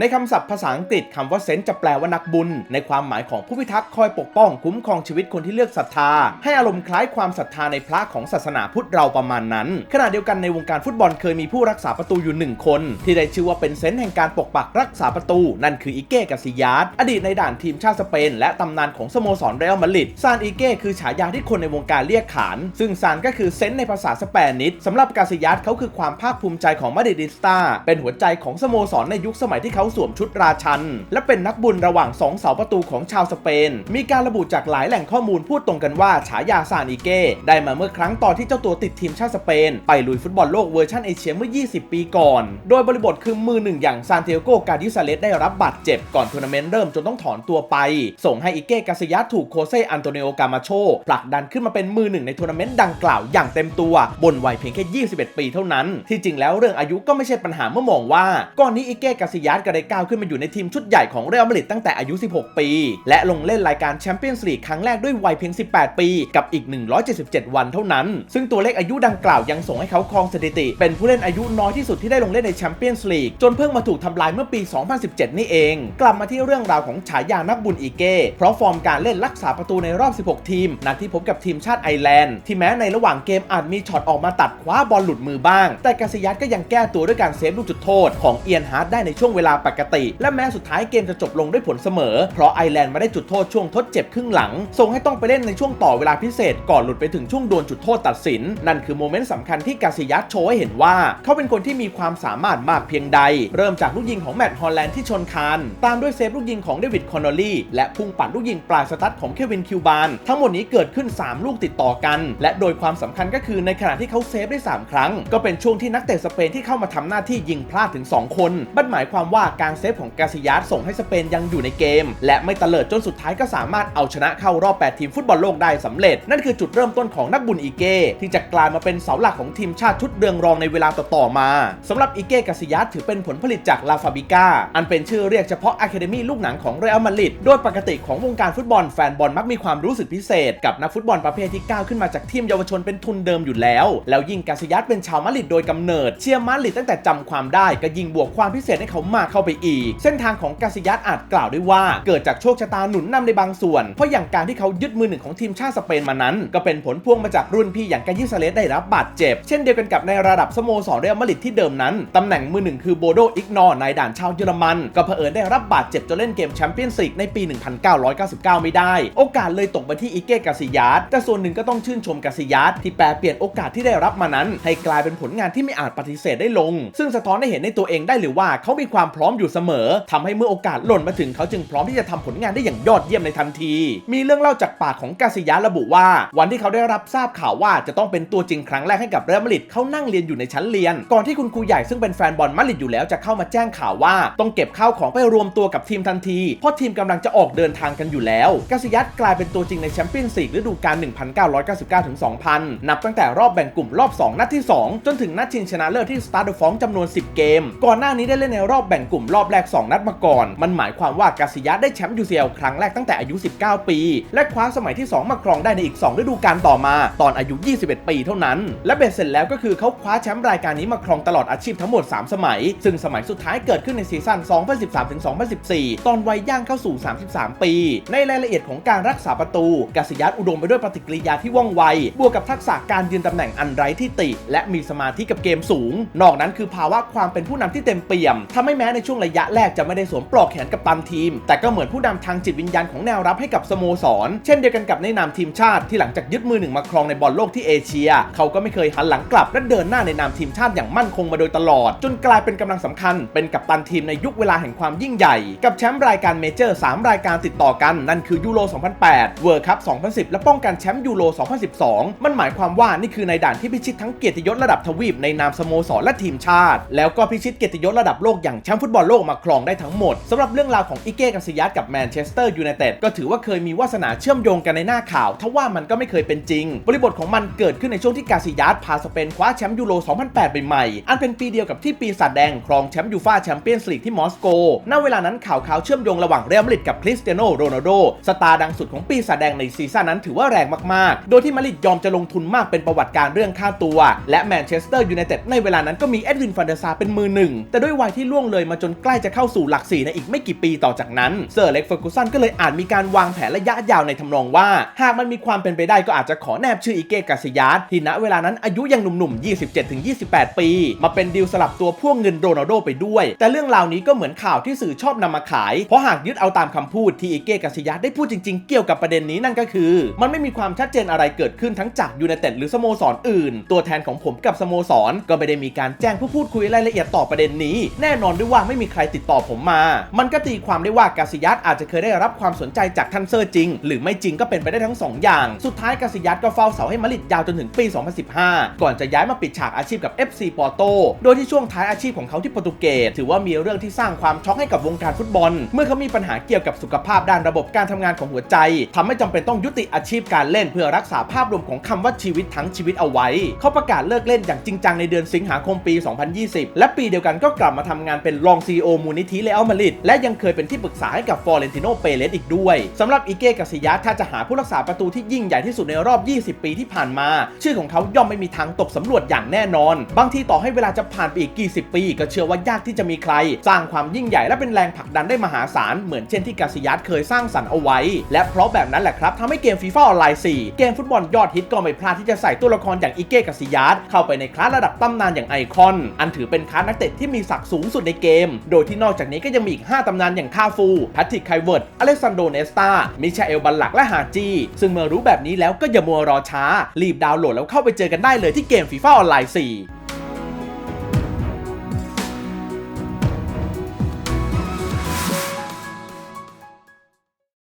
ในคำศัพท์ภาษาอังกฤษคำว่าเซนจะแปลว่านักบุญ ในความหมายของผู้พิทักษ์คอยปกป้องคุ้มครองชีวิตคนที่เลือกศรัทธา ให้อารมณ์คล้ายความศรัทธาในพระของศาสนาพุทธเราประมาณนั้น ขณะเดียวกันในวงการฟุตบอลเคยมีผู้รักษาประตูอยู่หนึ่งคน ที่ได้ชื่อว่าเป็นเซนแห่งการปกปักรักษาประตู นั่นคืออิเก้กาซิยาสอดีตในด่านทีมชาติสเปน และตำนานของสโมสรเรอัลมาดริดซานอิเก้คือฉายาที่คนในวงการเรียกขาน ซึ่งซานก็คือเซนในภาษาสเปนิชสำหรับกาซิยาสเขาคือความภาคภูมิใจของมาดริดิสตาเป็นหัวใจของสโมสรในยุคสมัยที่เขาสวมชุดราชัน และเป็นนักบุญระหว่างสองเสาประตูของชาวสเปน มีการระบุจากหลายแหล่งข้อมูลพูดตรงกันว่าฉายาซานอิเก้ได้มาเมื่อครั้งตอนที่เจ้าตัวติดทีมชาติสเปน ไปลุยฟุตบอลโลกเวอร์ชันเอเชียเมื่อ 20 ปีก่อน โดยบริบทคือมือหนึ่งอย่างซานเทโกกาดิซาเลสได้รับบาดเจ็บก่อนทัวร์นาเมนต์เริ่มจนต้องถอนตัวไป ส่งให้อิเก้กาซิยาถูกโคเซอันโตเนโอกามาโชผลักดันขึ้นมาเป็นมือหนึ่งในทัวร์นาเมนต์ดังกล่าวอย่างเต็มตัว บนวัยเพียงแค่ 21 ปีเท่านั้น ที่จริงแล้วเรื่องอายุก็ไม่ใช่ปัญหาเมื่อมองว่าก่อนนี้อิเก้กาซิยาสก็ได้ก้าวขึ้นมาอยู่ในทีมชุดใหญ่ของเรอัลมาดริดตั้งแต่อายุ 16 ปี และลงเล่นรายการแชมเปี้ยนส์ลีกครั้งแรกด้วยวัยเพียง 18 ปี กับอีก 177 วันเท่านั้น ซึ่งตัวเลขอายุดังกล่าวยังส่งให้เขาครองสถิติ เป็นผู้เล่นอายุน้อยที่สุดที่ได้ลงเล่นในแชมเปี้ยนส์ลีกจนเพิ่งมาถูกทำลายเมื่อปี 2017 นี่เอง กลับมาที่เรื่องราวของฉายานักบุญอีเก้เพราะฟอร์มการเล่นรักษาประตูในรอบ 16 ทีมนัดที่พบกับทีมชาติไอร์แลนด์ที่แม้ในระหว่างเกมอาจมีช็อตออกมาตัดคว้าบอลหลุดมือบ้าง แต่กาซิยัสก็ยังแก้ตัวด้วยการเซฟลูกจุดโทษของเอียนฮาร์ดได้ในช่วงเวลาปกติ และแม้สุดท้ายเกมจะจบลงด้วยผลเสมอ เพราะไอแลนด์ไม่ได้จุดโทษช่วงทดเจ็บครึ่งหลัง ส่งให้ต้องไปเล่นในช่วงต่อเวลาพิเศษก่อนหลุดไปถึงช่วงโดนจุดโทษตัดสิน นั่นคือโมเมนต์สำคัญที่กาซิยัสโชว์ให้เห็นว่า เขาเป็นคนที่มีความสามารถมากเพียงใด เริ่มจากลูกยิงของแมตต์ฮอลแลนด์ที่ชนคานตามด้วยเซฟลูกยิงของเดวิดคอนนอลลี่และพุ่งปัดลูกยิงปลายสตั๊ดของเควินคิวบานทั้งหมดนี้เกิดขึ้น 3 ลูกติดต่อกัน และโดยความสำคัญก็คือในขณะที่เขาเซฟได้ 3 ครั้ง ก็เป็นช่วงที่นักเตะสเปนที่เข้ามาทำหน้าที่ยิงพลาดถึง 2 คนบันหมายความว่าการเซฟของกาซิยัสส่งให้สเปนยังอยู่ในเกม และไม่เตลิดจนสุดท้ายก็สามารถเอาชนะเข้ารอบ 8 ทีมฟุตบอลโลกได้สำเร็จ นั่นคือจุดเริ่มต้นของนักบุญอีเก้ที่จะกลายมาเป็นเสาหลักของทีมชาติชุดเรืองรองในเวลาต่อๆมาสำหรับอีเก้กาซิยัสถือเป็นผลผลิตจากลาฟาบิก้าอันเป็นชื่อเรียกเฉพาะอะคาเดมีลูกหนังของเรอัลมาดริดโดยปกติของวงการฟุตบอลแฟนบอลมักมีความรู้สึกพิเศษ กับนักฟุตบอลประเภทที่ก้าวขึ้นมาจากทีมเยาวชนเป็นทุนเดิมอยู่แล้ว แล้วยิ่งกาซิยัสเป็นชาวมาดริดโดยกำเนิดเชียร์มาดริดตั้งแต่จำความได้ก็ยิ่งบวกความพิเศษให้เขามากเข้าไปอีก เส้นทางของกาซิยัสอาจกล่าวได้ว่า เกิดจากโชคชะตาหนุนนำในบางส่วน เพราะอย่างการที่เขายึดมือหนึ่งของทีมชาติสเปนมานั้น ก็เป็นผลพวงมาจากรุ่นพี่อย่างกายิซาเลสได้รับบาดเจ็บ เช่นเดียวกันกับในระดับสโมสรเรอัลมาดริดที่เดิมนั้นตำแหน่งมือหนึ่งคือโบโดอิกนอร์นายด่านชาวเยอรมัน ก็เผอิญได้รับบาดเจ็บจนเล่นเกมแชมเปี้ยนส์ลีกในปี 1999 ไม่ได้ โอกาสเลยตกมาที่อิเก้กาซิยัสแต่ส่วนหนึ่งก็ต้องชื่นชมกาซิยัสที่แปลเปลี่ยนโอกาสที่ได้รับมานั้น ให้กลายเป็นผลงานที่ไม่อาจปฏิเสธได้ลง ซึ่งสะท้อนให้เห็นในตัวเองได้หรือว่าเขามีความพร้อม้อมอยู่เสมอทำให้เมื่อโอกาสหล่นมาถึงเขาจึงพร้อมที่จะทำผลงานได้อย่างยอดเยี่ยมในทันที มีเรื่องเล่าจากปากของกาซิยัสระบุว่า วันที่เขาได้รับทราบข่าวว่าจะต้องเป็นตัวจริงครั้งแรกให้กับเรอัลมาดริดเขานั่งเรียนอยู่ในชั้นเรียน ก่อนที่คุณครูใหญ่ซึ่งเป็นแฟนบอลมาดริดอยู่แล้วจะเข้ามาแจ้งข่าวว่าต้องเก็บข้าวของไปรวมตัวกับทีมทันที เพราะทีมกำลังจะออกเดินทางกันอยู่แล้วกาซิยัสกลายเป็นตัวจริงในแชมเปี้ยนส์ลีกฤดูกาล 1999ถึง2000 นับตั้งแต่รอบแบ่งกลุ่มรอบ 2 นัดที่ 2 จนถึงนัดชิงชนะเลิศที่สตาร์ดฟองจำนวน 10 เกม ก่อนหน้านี้ได้เล่นในรอบแบ่งกลุ่มรอบแรก 2 นัดมาก่อน มันหมายความว่ากาซิยัสได้แชมป์ UCL ครั้งแรกตั้งแต่อายุ 19 ปี และคว้าสมัยที่ 2 มาครองได้ในอีก 2 ฤดูกาลต่อมา ตอนอายุ 21 ปีเท่านั้น และเบ็ดเสร็จแล้วก็คือเขาคว้าแชมป์รายการนี้มาครองตลอดอาชีพทั้งหมด 3 สมัย ซึ่งสมัยสุดท้ายเกิดขึ้นในซีซั่น 2013-2014 ตอนวัยย่างเข้าสู่ 33 ปี ในรายละเอียดของการรักษาประตูกาซิยัสอุดมไปด้วยปฏิกิริยาที่ว่องไว บวกกับทักษะการยืนตำแหน่งอันไร้ที่ติ และมีสมาธิกับเกมสูง นอกนั้นคือภาวะความเป็นผู้นำที่เต็มเปี่ยมทำให้แม้ในช่วงระยะแรกจะไม่ได้สวมปลอกแขนกับตันทีม แต่ก็เหมือนผู้นำทางจิตวิญญาณของแนวรับให้กับสโมสร เช่นเดียวกันกับในนามทีมชาติที่หลังจากยึดมือหนึ่งมาครองในบอลโลกที่เอเชีย เขาก็ไม่เคยหันหลังกลับและเดินหน้าในนามทีมชาติอย่างมั่นคงมาโดยตลอด จนกลายเป็นกำลังสำคัญ เป็นกัปตันทีมในยุคเวลาแห่งความยิ่งใหญ่ กับแชมป์รายการเมเจอร์ 3 รายการติดต่อกัน นั่นคือยูโร 2008 เวิร์คัพ 2010 และป้องกันแชมป์ยูโร 2012 มันหมายความว่านี่คือในด่านที่พิชิตทั้งเกียรติยศระดับทวีปในนามสโมสรและทีมชาติ แล้วก็พิชิตเกียรติยศระดับโลกอย่างแชมป์ฟุตบอลโลกมาครองได้ทั้งหมดสำหรับเรื่องราวของอิเก้กาซิยัสกับแมนเชสเตอร์ยูไนเต็ดก็ถือว่าเคยมีวาสนาเชื่อมโยงกันในหน้าข่าวทว่ามันก็ไม่เคยเป็นจริง บริบทของมันเกิดขึ้นในช่วงที่กาซิยัสพาสเปนคว้าแชมป์ยูโร 2008ไปใหม่อันเป็นปีเดียวกับที่ปีศาจแดงครองแชมป์ยูฟ่าแชมเปี้ยนส์ลีกที่มอสโก ณ เวลานั้นข่าวข่าวเชื่อมโยงระหว่างเรอัลมาดริดกับคริสเตียโนโรนัลโดสตาร์ดังสุดของปีศาจแดงในซีซั่นนั้นถือว่าแรงมากๆ โดยที่มาดริดยอมจะลงทุนมากเป็นประวัติการเรื่องค่าตัว และแมนเชสเตอร์ยูไนเต็ดในเวลานั้นก็มีเอ็ดวินฟันเดอร์ซาเป็นมือหนึ่งแต่ด้วยวัยที่ล่วงเลยมาจนนใกล้จะเข้าสู่หลักสี่ในอีกไม่กี่ปีต่อจากนั้นเซอร์เล็กเฟอร์กูสันก็เลยอาจมีการวางแผนระยะยาวในทำนองว่า หากมันมีความเป็นไปได้ก็อาจจะขอแนบชื่ออิเกกาซิยาสที่ณเวลานั้นอายุยังหนุ่มๆ 27-28 ปี มาเป็นดีลสลับตัวพ่วงเงินโรนัลโดไปด้วย แต่เรื่องราวนี้ก็เหมือนข่าวที่สื่อชอบนำมาขาย เพราะหากยึดเอาตามคำพูดที่อิเกกาซิยาสได้พูดจริงๆ เกี่ยวกับประเด็นนี้นั่นก็คือ มันไม่มีความชัดเจนอะไรเกิดขึ้นทั้งจากยูไนเต็ดหรือสโมสรอื่น ตัวแทนของผมกับสโมสรก็ไม่ได้มีการแจ้งผู้พูดคุยรายละเอียดต่อประเด็นนี้ แน่นอนด้วยว่าไม่มีใครติดต่อผมมา มันก็ตีความได้ว่ากาซิยัสอาจจะเคยได้รับความสนใจจากทันเซอร์จริง หรือไม่จริงก็เป็นไปได้ทั้งสองอย่าง สุดท้ายกาซิยัสก็เฝ้าเสาให้มาริดยาวจนถึงปี 2015 ก่อนจะย้ายมาปิดฉากอาชีพกับ FC ปอร์โต โดยที่ช่วงท้ายอาชีพของเขาที่โปรตุเกสถือว่ามีเรื่องที่สร้างความช็อกให้กับวงการฟุตบอล เมื่อเขามีปัญหาเกี่ยวกับสุขภาพด้านระบบการทำงานของหัวใจทำให้จำเป็นต้องยุติอาชีพการเล่น เพื่อรักษาภาพรวมของคำว่าชีวิตทั้งชีวิตเอาไว้ เขาประกาศเลิกเล่นอย่างจริงจังในเดือนสิงหาคมปี 2020 และปีเดียวกันก็กลับมาทำงานเป็นรองซีโอมูลนิธิเลอัลมาริดและยังเคยเป็นที่ปรึกษาให้กับฟอร์เรนติโนเปเลสอีกด้วยสำหรับอิเกกาซิยาสถ้าจะหาผู้รักษาประตูที่ยิ่งใหญ่ที่สุดในรอบ 20 ปีที่ผ่านมา ชื่อของเขาย่อมไม่มีทางตกสำรวจอย่างแน่นอน บางทีต่อให้เวลาจะผ่านไปอีกกี่สิบปี ก็เชื่อว่ายากที่จะมีใคร สร้างความยิ่งใหญ่และเป็นแรงผลักดันได้มหาศาลเหมือนเช่นที่กาซิยัสเคยสร้างสรรค์เอาไว้ และเพราะแบบนั้นแหละครับทำให้เกมฟีฟ่าออนไลน์ 4 เกมฟุตบอลยอดฮิตก็ไม่พลาดที่จะใส่ตัวละครอย่างอิเกกาซิยัสเข้าไปในคลาสระดับตำนานอย่างไอคอน อันถือเป็นคลาสนักเตะที่มีศักดิ์สูงสุดในเกม โดยที่นอกจากนี้ก็ยังมีอีก 5 ตำนานอย่างคาฟูแพทริกไคเวิร์ดอเล็กซานโดเนสตา มิชาเอลบัลลักและฮาจี ซึ่งเมื่อรู้แบบนี้แล้วก็อย่ามัวรอช้า รีบดาวน์โหลดแล้วเข้าไปเจอกันได้เลยที่เกมฟีฟ่าออนไลน์4